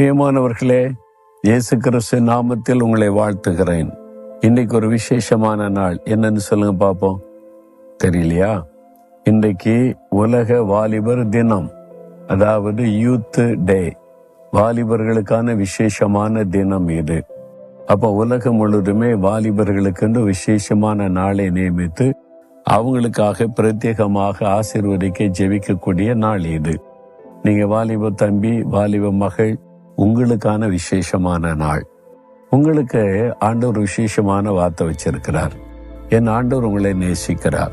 பிரியமானவர்களே இயேசு கிறிஸ்து நாமத்தில் உங்களை வாழ்த்துகிறேன். இன்னைக்கு ஒரு விசேஷமான நாள். என்னன்னு சொல்லுங்க பார்ப்போம் தெரியலையா? இன்றைக்கு உலக வாலிபர் தினம். அதாவது யூத் டே வாலிபர்களுக்கான விசேஷமான தினம் இது. அப்ப உலகம் முழுதுமே வாலிபர்களுக்கென்று விசேஷமான நாளை நியமித்து அவங்களுக்காக பிரத்யேகமாக ஆசீர்வதிக்க ஜெபிக்கக்கூடிய நாள் இது. நீங்க வாலிப தம்பி வாலிப மகள் உங்களுக்கான விசேஷமான நாள். உங்களுக்கு ஆண்டவர் விசேஷமான வார்த்தை வச்சிருக்கிறார். என் ஆண்டவர் உங்களை நேசிக்கிறார்.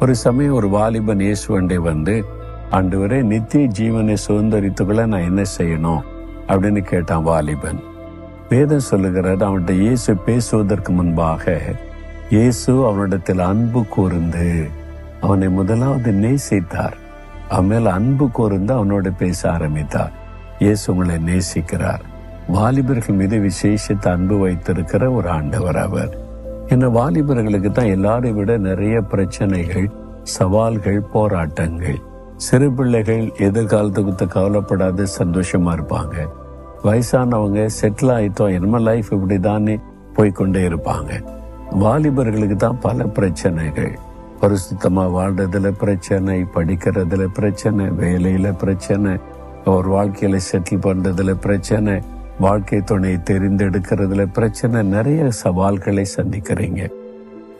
ஒரு சமயம் ஒரு வாலிபன் இயேசுவண்டே வந்து ஆண்டவரே நித்திய ஜீவனை சுதந்திரித்துக்குள்ள நான் என்ன செய்யணும்? அப்படின்னு கேட்டான் வாலிபன். வேதம் சொல்லுகிறார் அவன்கிட்ட இயேசு பேசுவதற்கு முன்பாக இயேசு அவனிடத்தில் அன்பு கூர்ந்து அவனை முதலாவது நேசித்தார். அவன் மேல் அன்பு கூர்ந்து அவனோட பேச ஆரம்பித்தார். இயேசு உங்களை நேசிக்கிறார். வாலிபர்கள் மீது விசேஷித்த அன்பு வைத்திருக்கிற ஒரு ஆண்டவர் அவர். என்ன வாலிபர்களுக்கு தான் எல்லாரை விட நிறைய பிரச்சனைகள் சவால்கள் போராட்டங்கள். சிறு பிள்ளைகள் எதிர்காலத்தை குறித்து கவலைப்படாத சந்தோஷமா இருப்பாங்க. வயசானவங்க செட்டில் ஆயிட்டோம் என்ன லைஃப் இப்படிதானே போய்கொண்டே இருப்பாங்க. வாலிபர்களுக்கு தான் பல பிரச்சனைகள். பரிசுத்தமா வாழ்றதுல பிரச்சனை படிக்கிறதுல பிரச்சனை வேலையில பிரச்சனை ஒரு வாழ்க்கையில செட்டில் பண்றதுல பிரச்சனை வாழ்க்கை துணை தெரிந்தெடுக்கிறதுல பிரச்சனை நிறைய சவால்களை சந்திக்கிறீங்க.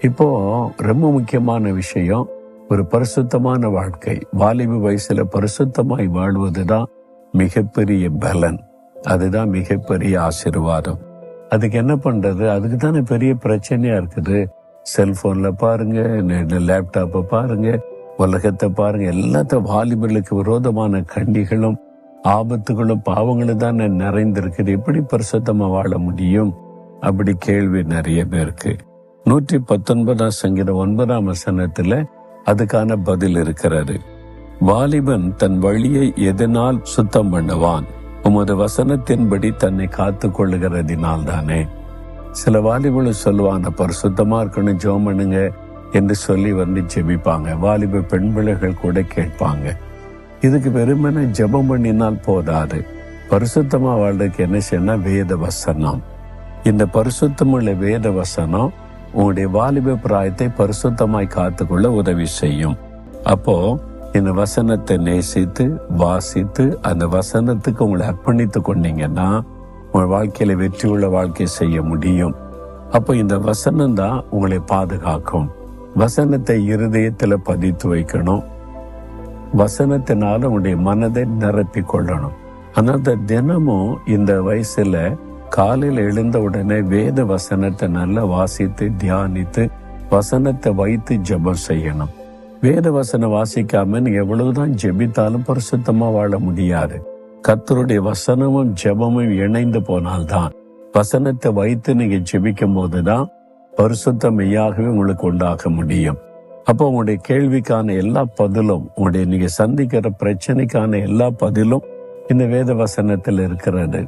இப்போ ரொம்ப முக்கியமான விஷயம் ஒரு பரிசுத்தமான வாழ்க்கை. வாலிப வயசுல பரிசுத்தமாய் வாழ்வதுதான் மிகப்பெரிய பலன். அதுதான் மிகப்பெரிய ஆசீர்வாதம். அதுக்கு என்ன பண்றது? அதுக்கு தானே பெரிய பிரச்சனையா இருக்குது. செல்போன்ல பாருங்க லேப்டாப்பை பாருங்க உலகத்தை பாருங்க எல்லாத்த வாலிபர்களுக்கு விரோதமான கண்டிகளும் ஆபத்துகளும் பாவங்களும் தான் நிறைந்திருக்குது. எப்படி பரிசுத்தமா வாழ முடியும்? அப்படி கேள்வி நிறைய பேருக்கு. நூற்றி பத்தொன்பதாம் சங்கீதம் ஒன்பதாம் வசனத்துல அதுக்கான பதில் இருக்கிறது. வாலிபன் தன் வழியை எதனால் சுத்தம் பண்ணுவான்? உமது வசனத்தின்படி தன்னை காத்து கொள்ளுகிறதினால் தானே சில வாலிபர்கள் சொல்லுவாங்க சுத்தமா இருக்கணும் ஜோம் பண்ணுங்க என்று சொல்லி வந்து ஜெபிப்பாங்க. வாலிப பெண் பிள்ளைகள் கூட கேட்பாங்க. இதுக்கு வெறுமனே ஜெபம் பண்ணினால் போதாது. பரிசுத்தமா வாழ்றதுக்கு என்ன செய்யணும் வேத வசனம் இந்த பரிசுத்தமுள்ள வேத வசனம் உங்களுடைய வாலிப பிராயத்தை பரிசுத்தமாய் காத்துக்கொள்ள உதவி செய்யும். அப்போ இந்த வசனத்தை நேசித்து வாசித்து அந்த வசனத்துக்கு உங்களை அர்ப்பணித்து கொண்டீங்கன்னா உங்கள் வாழ்க்கையில வெற்றி உள்ள வாழ்க்கை செய்ய முடியும். அப்போ இந்த வசனம் தான் உங்களை பாதுகாக்கும். வசனத்தை இருதயத்துல பதித்து வைக்கணும். வசனத்தினால உங்களுடைய மனதை நிரப்பி கொள்ளணும் ஆனால் தினமும் இந்த வயசுல காலையில் எழுந்த உடனே வேத வசனத்தை நல்லா வாசித்து தியானித்து வசனத்தை வைத்து ஜெபம் செய்யணும். வேத வசனம் வாசிக்காம நீங்க எவ்வளவுதான் ஜெபித்தாலும் பரிசுத்தமா வாழ முடியாது. கத்தருடைய வசனமும் ஜெபமும் இணைந்து போனால்தான். வசனத்தை வைத்து நீங்க ஜெபிக்கும் போதுதான் பரிசுத்தம் மெய்யாகவே உங்களுக்கு உண்டாக முடியும். அப்போ உங்களுடைய கேள்விக்கான எல்லா பதிலும் உங்களுடைய நீங்க சந்திக்கிற பிரச்சனைக்கான எல்லா பதிலும் இந்த வேத வசனத்தில் இருக்கிறது.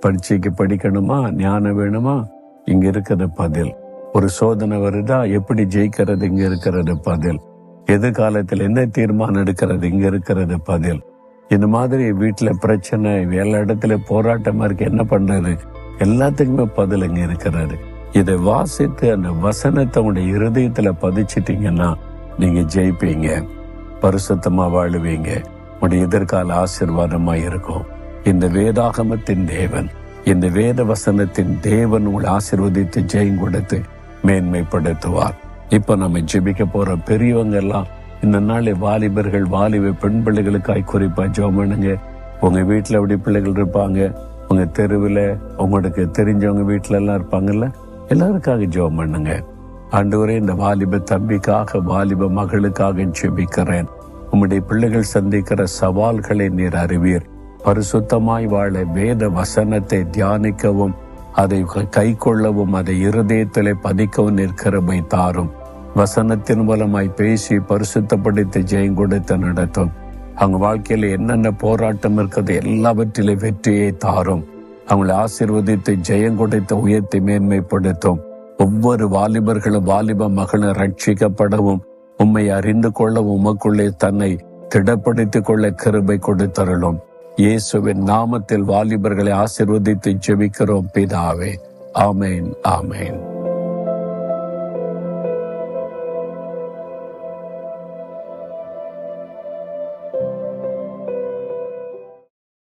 பரீட்சைக்கு படிக்கணுமா? ஞானம் வேணுமா? இங்க இருக்கிறது பதில். ஒரு சோதனை வருதா? எப்படி ஜெயிக்கிறது? இங்க இருக்கிறது பதில். எதிர்காலத்தில் என்ன தீர்மானம் எடுக்கிறது? இங்க இருக்கிறது பதில். இந்த மாதிரி வீட்டுல பிரச்சனை எல்லா இடத்துல போராட்டமா இருக்கு. என்ன பண்றது? எல்லாத்துக்குமே பதில் இங்க இருக்கிறது. இதை வாசித்து அந்த வசனத்தை உங்களுடைய இருதயத்துல பதிச்சிட்டீங்கன்னா நீங்க ஜெயிப்பீங்க. பரிசுத்தமா வாழுவீங்க. உடைய எதிர்கால ஆசிர்வாதமா இருக்கும். இந்த வேதாகமத்தின் தேவன் இந்த வேத வசனத்தின் தேவன் உங்களை ஆசிர்வதித்து ஜெயம் கொடுத்து மேன்மைப்படுத்துவார். இப்ப நம்ம ஜெபிக்க போற பெரியவங்க எல்லாம் இந்த நாளை வாலிபர்கள் வாலிப பெண் பிள்ளைகளுக்காய் குறிப்பா ஜோமனுங்க பண்ணுங்க. உங்க வீட்டுல அப்படி பிள்ளைகள் இருப்பாங்க? உங்க தெருவில் உங்களுக்கு தெரிஞ்சவங்க வீட்டுல எல்லாம் இருப்பாங்கல்ல? எல்லாருக்காக ஜெபம் பண்ணுங்க. ஆண்டவரே இந்த வாலிப தம்பிக்காக வாலிப மகளுக்காக ஜெபிக்கிறேன். உம்முடைய பிள்ளைகள் சந்திக்கிற சவால்களை நீர் அறிவீர். பரிசுத்தமாய் வாழ வேத வசனத்தை தியானிக்கவும் அதை கை கொள்ளவும் அதை இருதயத்திலே பதிக்கவும் நிற்கிறமை தாரும். வசனத்தின் மூலமாய் பேசி பரிசுத்தப்படுத்தி ஜெயம் கொடுத்து நடத்தும். அவங்க வாழ்க்கையில என்னென்ன போராட்டம் இருக்கிறது எல்லாவற்றிலே வெற்றியை தாரும். அவங்களை ஆசீர்வதித்து ஜெயம் கொடுத்து உயர்த்தி மேன்மைப்படுத்தும். ஒவ்வொரு வாலிபர்களும் வாலிப மகளும் ரட்சிக்கப்படவும் உம்மை அறிந்து கொள்ள உமக்குள்ளே தன்னை திடப்படுத்திக் கொள்ள கிருபை கொடுத்தருளும். இயேசுவின் நாமத்தில் வாலிபர்களை ஆசிர்வதித்து ஜெபிக்கிறோம் பிதாவே. ஆமேன் ஆமேன்.